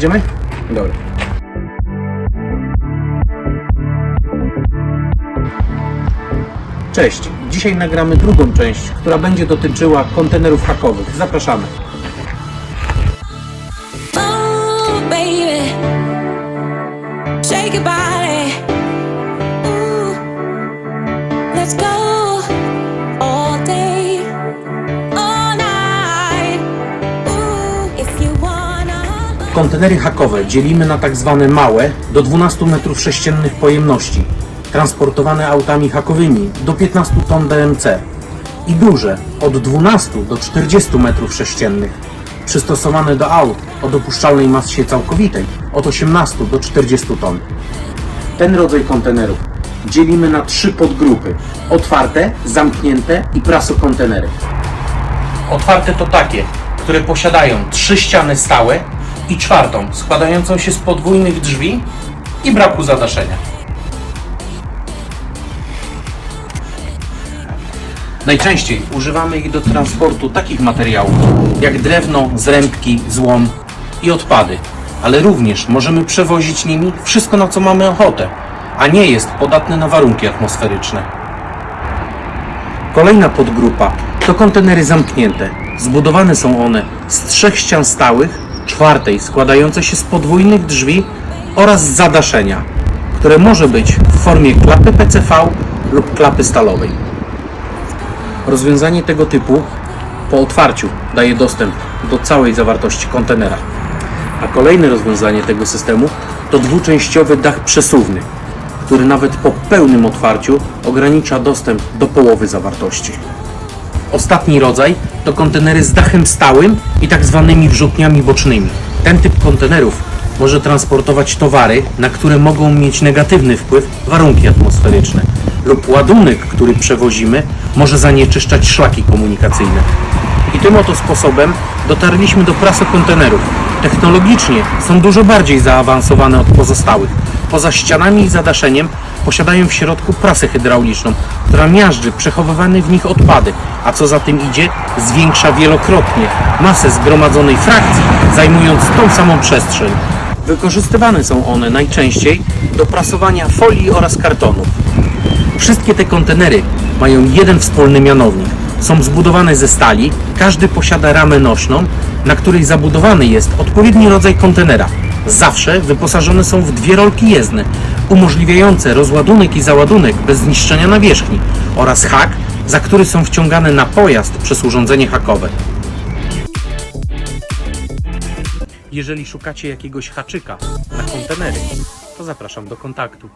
Jedziemy? Dobra. Cześć, dzisiaj nagramy drugą część, która będzie dotyczyła kontenerów hakowych. Zapraszamy. Oh, baby, shake your body. Kontenery hakowe dzielimy na tak zwane małe do 12 m3 pojemności, transportowane autami hakowymi do 15 ton DMC i duże od 12 do 40 m3, przystosowane do aut o dopuszczalnej masie całkowitej od 18 do 40 ton. Ten rodzaj kontenerów dzielimy na trzy podgrupy: otwarte, zamknięte i prasokontenery. Otwarte to takie, które posiadają trzy ściany stałe i czwartą, składającą się z podwójnych drzwi i braku zadaszenia. Najczęściej używamy ich do transportu takich materiałów jak drewno, zrębki, złom i odpady, ale również możemy przewozić nimi wszystko na co mamy ochotę, a nie jest podatne na warunki atmosferyczne. Kolejna podgrupa to kontenery zamknięte. Zbudowane są one z trzech ścian stałych, czwartej składającej się z podwójnych drzwi oraz zadaszenia, które może być w formie klapy PCV lub klapy stalowej. Rozwiązanie tego typu po otwarciu daje dostęp do całej zawartości kontenera. A kolejne rozwiązanie tego systemu to dwuczęściowy dach przesuwny, który nawet po pełnym otwarciu ogranicza dostęp do połowy zawartości. Ostatni rodzaj to kontenery z dachem stałym i tak zwanymi wrzutniami bocznymi. Ten typ kontenerów może transportować towary, na które mogą mieć negatywny wpływ warunki atmosferyczne lub ładunek, który przewozimy, może zanieczyszczać szlaki komunikacyjne. I tym oto sposobem dotarliśmy do prasokontenerów. Technologicznie są dużo bardziej zaawansowane od pozostałych. Poza ścianami i zadaszeniem posiadają w środku prasę hydrauliczną, która miażdży przechowywane w nich odpady, a co za tym idzie, zwiększa wielokrotnie masę zgromadzonej frakcji, zajmując tą samą przestrzeń. Wykorzystywane są one najczęściej do prasowania folii oraz kartonów. Wszystkie te kontenery mają jeden wspólny mianownik. Są zbudowane ze stali, każdy posiada ramę nośną, na której zabudowany jest odpowiedni rodzaj kontenera. Zawsze wyposażone są w dwie rolki jezdne, umożliwiające rozładunek i załadunek bez zniszczenia nawierzchni oraz hak, za który są wciągane na pojazd przez urządzenie hakowe. Jeżeli szukacie jakiegoś haczyka na kontenery, to zapraszam do kontaktu.